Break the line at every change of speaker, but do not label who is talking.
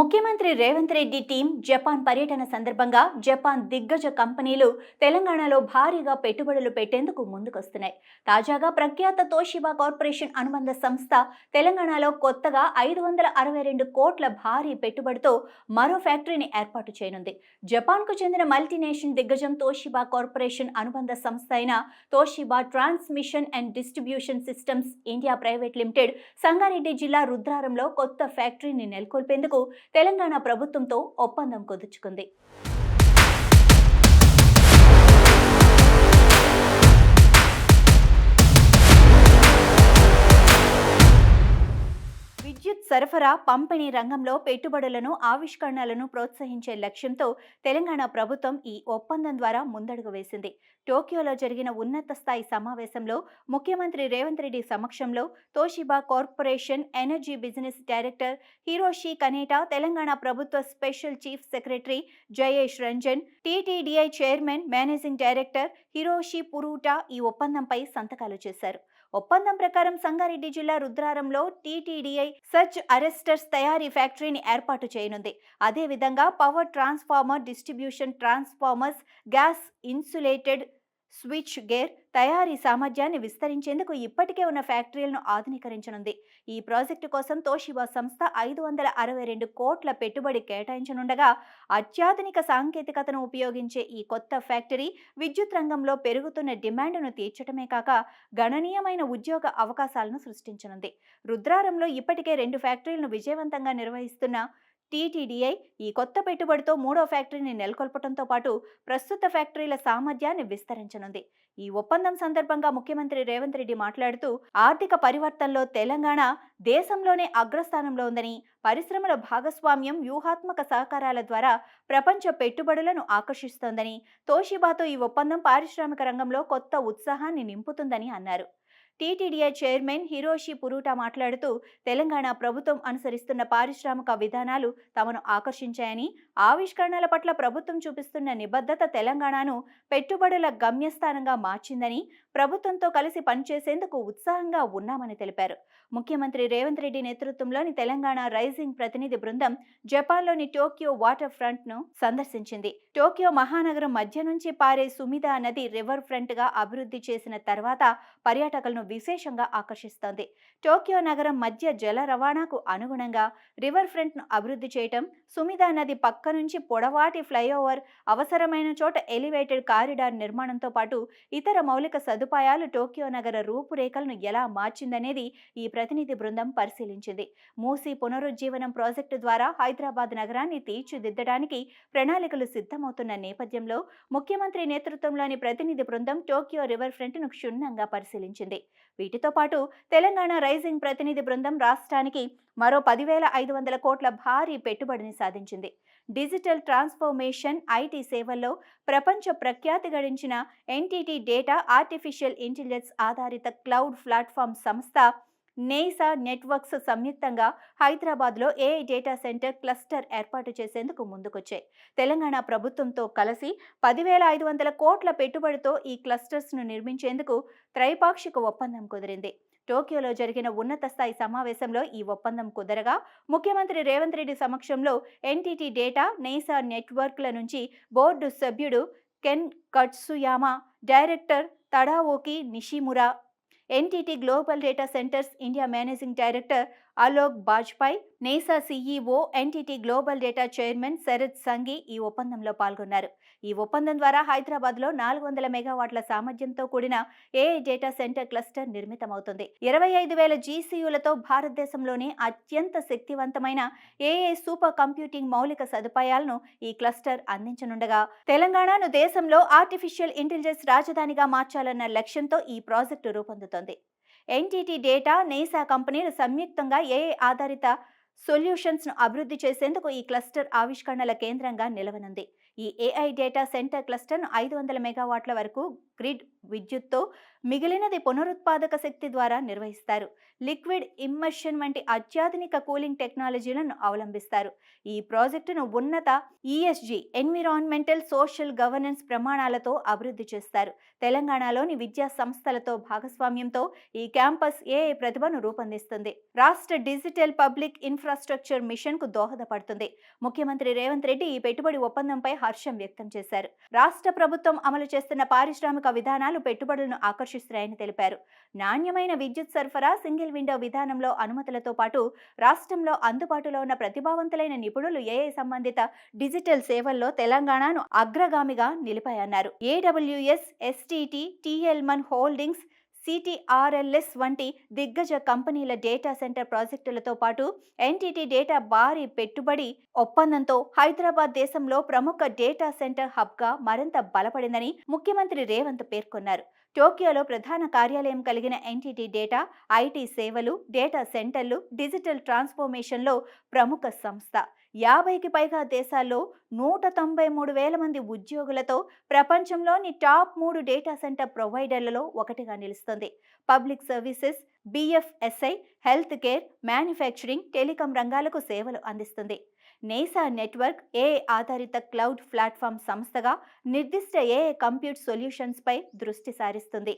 ముఖ్యమంత్రి Revanth Reddy team Japan పర్యటన సందర్భంగా జపాన్ దిగ్గజ కంపెనీలు తెలంగాణలో భారీగా పెట్టుబడులు పెట్టేందుకు ముందుకొస్తున్నాయి. తాజాగా ప్రఖ్యాత తోషిబా కార్పొరేషన్ అనుబంధ సంస్థ తెలంగాణలో కొత్తగా ఐదు వందల అరవై రెండు కోట్ల భారీ పెట్టుబడితో మరో ఫ్యాక్టరీని ఏర్పాటు చేయనుంది. జపాన్కు చెందిన మల్టీనేషనల్ దిగ్గజం తోషిబా కార్పొరేషన్ అనుబంధ సంస్థ అయిన Toshiba transmission and distribution systems India private limited Sangareddy జిల్లా రుద్రారంలో కొత్త ఫ్యాక్టరీని నెలకొల్పేందుకు తెలంగాణ ప్రభుత్వంతో ఒప్పందం కుదుర్చుకుంది. విద్యుత్ సరఫరా పంపిణీ రంగంలో పెట్టుబడులను ఆవిష్కరణలను ప్రోత్సహించే లక్ష్యంతో తెలంగాణ ప్రభుత్వం ఈ ఒప్పందం ద్వారా ముందడుగు వేసింది. టోక్యోలో జరిగిన ఉన్నత స్థాయి సమావేశంలో ముఖ్యమంత్రి రేవంత్ రెడ్డి సమక్షంలో Toshiba corporation energy business director Hiroshi Kaneta Telangana ప్రభుత్వ special chief secretary Jayesh Ranjan TTDI chairman managing director Hiroshi Furuta ఈ ఒప్పందంపై సంతకాలు చేశారు. ఒప్పందం ప్రకారం సంగారెడ్డి జిల్లా రుద్రారంలో టీటీడీఐ సర్చ్ అరెస్టర్స్ తయారీ ఫ్యాక్టరీని ఏర్పాటు చేయనుంది. అదేవిధంగా power transformer distribution transformers gas insulated switch gear తయారీ సామర్థ్యాన్ని విస్తరించేందుకు ఇప్పటికే ఉన్న ఫ్యాక్టరీలను ఆధునీకరించనుంది. ఈ ప్రాజెక్టు కోసం తోషిబా సంస్థ ఐదు వందల అరవై రెండు కోట్ల పెట్టుబడి కేటాయించనుండగా అత్యాధునిక సాంకేతికతను ఉపయోగించే ఈ కొత్త ఫ్యాక్టరీ విద్యుత్ రంగంలో పెరుగుతున్న డిమాండ్ను తీర్చడమే కాక గణనీయమైన ఉద్యోగ అవకాశాలను సృష్టించనుంది. రుద్రారంలో ఇప్పటికే రెండు ఫ్యాక్టరీలను విజయవంతంగా నిర్వహిస్తున్న టీటీడీఐ ఈ కొత్త పెట్టుబడితో మూడో ఫ్యాక్టరీని నెలకొల్పడంతో పాటు ప్రస్తుత ఫ్యాక్టరీల సామర్థ్యాన్ని విస్తరించనుంది. ఈ ఒప్పందం సందర్భంగా ముఖ్యమంత్రి రేవంత్ రెడ్డి మాట్లాడుతూ ఆర్థిక పరివర్తనలో తెలంగాణ దేశంలోనే అగ్రస్థానంలో ఉందని పరిశ్రమల భాగస్వామ్యం వ్యూహాత్మక సహకారాల ద్వారా ప్రపంచ పెట్టుబడులను ఆకర్షిస్తోందని తోషిబాతో ఈ ఒప్పందం పారిశ్రామిక రంగంలో కొత్త ఉత్సాహాన్ని నింపుతుందని అన్నారు. టీటీడీఐ చైర్మన్ హిరోషి పురూటా మాట్లాడుతూ తెలంగాణ ప్రభుత్వం అనుసరిస్తున్న పారిశ్రామిక విధానాలు తమను ఆకర్షించాయని ఆవిష్కరణల పట్ల ప్రభుత్వం చూపిస్తున్న నిబద్ధత తెలంగాణను పెట్టుబడుల గమ్యస్థానంగా మార్చిందని ప్రభుత్వంతో కలిసి పనిచేసేందుకు ఉత్సాహంగా ఉన్నామని తెలిపారు. ముఖ్యమంత్రి రేవంత్ రెడ్డి నేతృత్వంలోని తెలంగాణ రైజింగ్ ప్రతినిధి బృందం జపాన్లోని టోక్యో వాటర్ ఫ్రంట్ను సందర్శించింది. టోక్యో మహానగరం మధ్య నుంచి పారే సుమిదా నది రివర్ ఫ్రంట్గా అభివృద్ధి చేసిన తర్వాత పర్యాటకులను విశేషంగా ఆకర్షిస్తోంది. టోక్యో నగరం మధ్య జల రవాణాకు అనుగుణంగా రివర్ ఫ్రంట్ను అభివృద్ధి చేయటం సుమిదా నది పక్క నుంచి పొడవాటి ఫ్లైఓవర్ అవసరమైన చోట ఎలివేటెడ్ కారిడార్ నిర్మాణంతో పాటు ఇతర మౌలిక సదుపాయాలు టోక్యో నగర రూపురేఖలను ఎలా మార్చిందనేది ఈ ప్రతినిధి బృందం పరిశీలించింది. మూసీ పునరుజ్జీవనం ప్రాజెక్టు ద్వారా హైదరాబాద్ నగరాన్ని తీర్చిదిద్దడానికి ప్రణాళికలు సిద్ధమవుతున్న నేపథ్యంలో ముఖ్యమంత్రి నేతృత్వంలోని ప్రతినిధి బృందం టోక్యో రివర్ ఫ్రంట్ను క్షుణ్ణంగా పరిశీలించింది. వీటితో పాటు తెలంగాణ రైజింగ్ ప్రతినిధి బృందం రాష్ట్రానికి మరో పదివేల ఐదు వందల కోట్ల భారీ పెట్టుబడిని సాధించింది. డిజిటల్ ట్రాన్స్ఫర్మేషన్ ఐటీ సేవల్లో ప్రపంచ ప్రఖ్యాతి గడించిన ఎన్టీటీ డేటా ఆర్టిఫిషియల్ ఇంటెలిజెన్స్ ఆధారిత క్లౌడ్ ప్లాట్ఫామ్ సంస్థ నేసా నెట్వర్క్స్ సంయుక్తంగా హైదరాబాద్లో ఏఐ డేటా సెంటర్ క్లస్టర్ ఏర్పాటు చేసేందుకు ముందుకొచ్చాయి. తెలంగాణ ప్రభుత్వంతో కలిసి పదివేల ఐదు వందల కోట్ల పెట్టుబడితో ఈ క్లస్టర్స్ను నిర్మించేందుకు త్రైపాక్షిక ఒప్పందం కుదిరింది. టోక్యోలో జరిగిన ఉన్నత స్థాయి సమావేశంలో ఈ ఒప్పందం కుదరగా ముఖ్యమంత్రి రేవంత్ రెడ్డి సమక్షంలో ఎన్టీటీ డేటా నేసా నెట్వర్క్ల నుంచి బోర్డు సభ్యుడు Ken Katsuyama director Tadaoki Nishimura NTT global data centers India managing director Alok Bajpai Neysa CEO NTT global data chairman Sharad Sanghi ఈ ఒప్పందంలో పాల్గొన్నారు. ఈ ఒప్పందం ద్వారా హైదరాబాద్లో నాలుగు వందల మెగావాట్ల సామర్థ్యంతో కూడిన ఏఐ డేటా సెంటర్ క్లస్టర్ నిర్మితమవుతుంది. ఇరవై ఐదు వేల జీసీయులతో భారతదేశంలోనే అత్యంత శక్తివంతమైన ఏఐ సూపర్ కంప్యూటింగ్ మౌలిక సదుపాయాలను ఈ క్లస్టర్ అందించనుండగా తెలంగాణను దేశంలో ఆర్టిఫిషియల్ ఇంటెలిజెన్స్ రాజధానిగా మార్చాలన్న లక్ష్యంతో ఈ ప్రాజెక్టు రూపొందుతోంది. ఎన్టీటీ డేటా నేసా కంపెనీలు సంయుక్తంగా ఏఐ ఆధారిత సొల్యూషన్స్ను అభివృద్ధి చేసేందుకు ఈ క్లస్టర్ ఆవిష్కరణల కేంద్రంగా నిలవనుంది. ఈ ఏఐ డేటా సెంటర్ క్లస్టర్ను ఐదు వందల మెగావాట్ల వరకు గ్రిడ్ విద్యుత్తో మిగిలినది పునరుత్పాదక శక్తి ద్వారా నిర్వహిస్తారు. లిక్విడ్ ఇమ్మర్షన్ వంటి అత్యాధునిక కూలింగ్ టెక్నాలజీలను అవలంబిస్తారు. ఈ ప్రాజెక్టును ఉన్నత ఈఎస్జి ఎన్విరాన్మెంటల్ సోషల్ గవర్నెన్స్ ప్రమాణాలతో అభివృద్ధి చేస్తారు. తెలంగాణలోని విద్యా సంస్థలతో భాగస్వామ్యంతో ఈ క్యాంపస్ ఏఐ ప్రతిభను రూపొందిస్తుంది. రాష్ట్ర డిజిటల్ పబ్లిక్ ఇన్ఫ్రాస్ట్రక్చర్ మిషన్కు దోహదపడుతుంది. ముఖ్యమంత్రి రేవంత్ రెడ్డి ఈ పెట్టుబడి ఒప్పందంపై హర్షం వ్యక్తం చేశారు. రాష్ట్ర ప్రభుత్వం అమలు చేస్తున్న పారిశ్రామిక విధానాలు పెట్టుబడులను ఆకర్షిస్తున్నాయని తెలిపారు. నాణ్యమైన విద్యుత్ సరఫరా సింగిల్ విండో విధానంలో అనుమతులతో పాటు రాష్ట్రంలో అందుబాటులో ఉన్న ప్రతిభావంతులైన నిపుణులు ఏఐ సంబంధిత డిజిటల్ సేవల్లో తెలంగాణను అగ్రగామిగా నిలిపాయన్నారు. ఏడబ్ల్యూఎస్ ఎస్టీటీ టిఎల్మన్ హోల్డింగ్స్ సిటీఆర్ఎల్ఎస్ వంటి దిగ్గజ కంపెనీల డేటా సెంటర్ ప్రాజెక్టులతో పాటు ఎన్టీటీ డేటా భారీ పెట్టుబడి ఒప్పందంతో హైదరాబాద్ దేశంలో ప్రముఖ డేటా సెంటర్ హబ్గా మరింత బలపడిందని ముఖ్యమంత్రి రేవంత్ పేర్కొన్నారు. టోక్యోలో ప్రధాన కార్యాలయం కలిగిన ఎన్టీటీ డేటా ఐటీ సేవలు డేటా సెంటర్లు డిజిటల్ ట్రాన్స్ఫర్మేషన్లో ప్రముఖ సంస్థ. యాభైకి పైగా దేశాల్లో నూట తొంభై మూడు వేల మంది ఉద్యోగులతో ప్రపంచంలోని టాప్ మూడు డేటా సెంటర్ ప్రొవైడర్లలో ఒకటిగా నిలుస్తుంది. Public services BFSI health care manufacturing telecom రంగాలకు సేవలు అందిస్తుంది. నేసా నెట్వర్క్ ఏ ఆధారిత క్లౌడ్ ప్లాట్ఫామ్ సంస్థగా నిర్దిష్ట ఏ కంప్యూట్ సొల్యూషన్స్పై దృష్టి సారిస్తుంది.